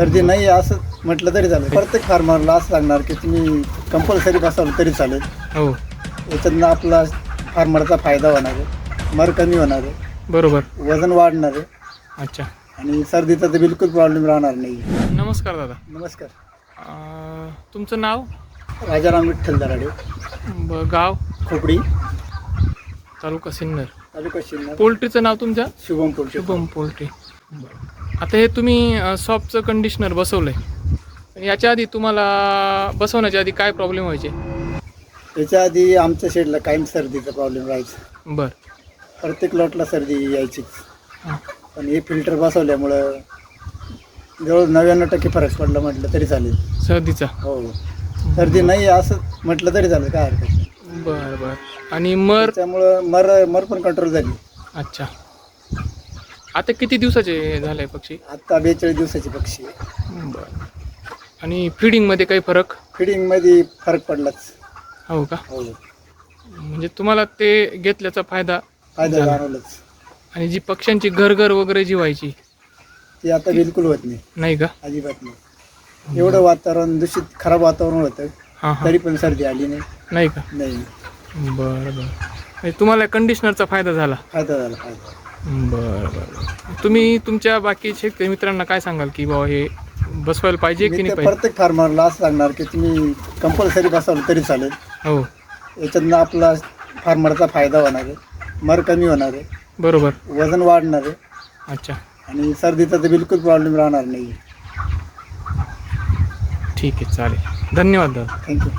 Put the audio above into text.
सर्दी नाही असं म्हटलं तरी चालेल. प्रत्येक फार्मरला असं सांगणार की तुम्ही कंपल्सरी बसवलं तरी चालेल. हो. याच्यातनं आपला फार्मरचा फायदा होणार आहे मर कमी होणार आहे बरोबर. वजन वाढणार आहे. अच्छा. आणि सर्दीचा तर बिलकुल प्रॉब्लेम राहणार नाही. नमस्कार दादा. नमस्कार. अं, तुमचं नाव? राजाराम विठ्ठल दराडे. ब गाव? खोपडी. तालुका सिन्नर. तालुका शिन्नर पोल्ट्रीचं नाव तुमच्या? शुभम पोल्ट्री. शुभम पोल्ट्री. आता हे तुम्ही सॉफ्टचं कंडिशनर बसवलं आहे याच्या आधी तुम्हाला बसवण्याच्या आधी काय प्रॉब्लेम व्हायचे? त्याच्या आधी आमच्या शेडला कायम सर्दीचा प्रॉब्लेम राहायचा. बरं. प्रत्येक लॉटला सर्दी यायचीच. हां. पण हे फिल्टर बसवल्यामुळं जवळ नव्याण्णव टक्के फरक पडला म्हटलं तरी चालेल. सर्दीचा? हो. सर्दी नाही असं म्हटलं तरी चालेल काय हरकत नाही. बरं बरं. आणि मर? त्याच्यामुळं मर मर पण कंट्रोल झाली. अच्छा. आता किती दिवसाचे झाले पक्षी? आत्ता बेचाळीस दिवसाची पक्षी. आहे. बरं. आणि फिडिंगमध्ये काही फरक? फिडिंगमध्ये फरक पडलाच. हो का? हो. म्हणजे तुम्हाला ते घेतल्याचा फायदा फायदा. जाणवलंच. आणि जी पक्ष्यांची घरघर वगैरे जी व्हायची ती आता बिलकुल होत नाही. नाही का? अजिबात नाही. एवढं वातावरण दूषित खराब वातावरण होतं. हां हां. तरी पण सर्दी आली नाही. नाही का? नाही. बरं बरं. म्हणजे तुम्हाला कंडिशनरचा फायदा झाला. फायदा झाला फायदा बरं बरं. तुम्ही तुमच्या बाकी शेतकरी मित्रांना काय सांगाल की बाबा हे बसवायला पाहिजे की नाही पाहिजे? प्रत्येक फार्मरला असं सांगणार की तुम्ही कंपल्सरी बसवलं तरी चालेल. हो. याच्यातनं आपला फार्मरचा फायदा होणार आहे मर कमी होणार आहे बरोबर. वजन वाढणार आहे. अच्छा. आणि सर्दीचा तर बिलकुल प्रॉब्लेम राहणार नाही ठीक आहे चालेल. धन्यवाद दादा. थँक्यू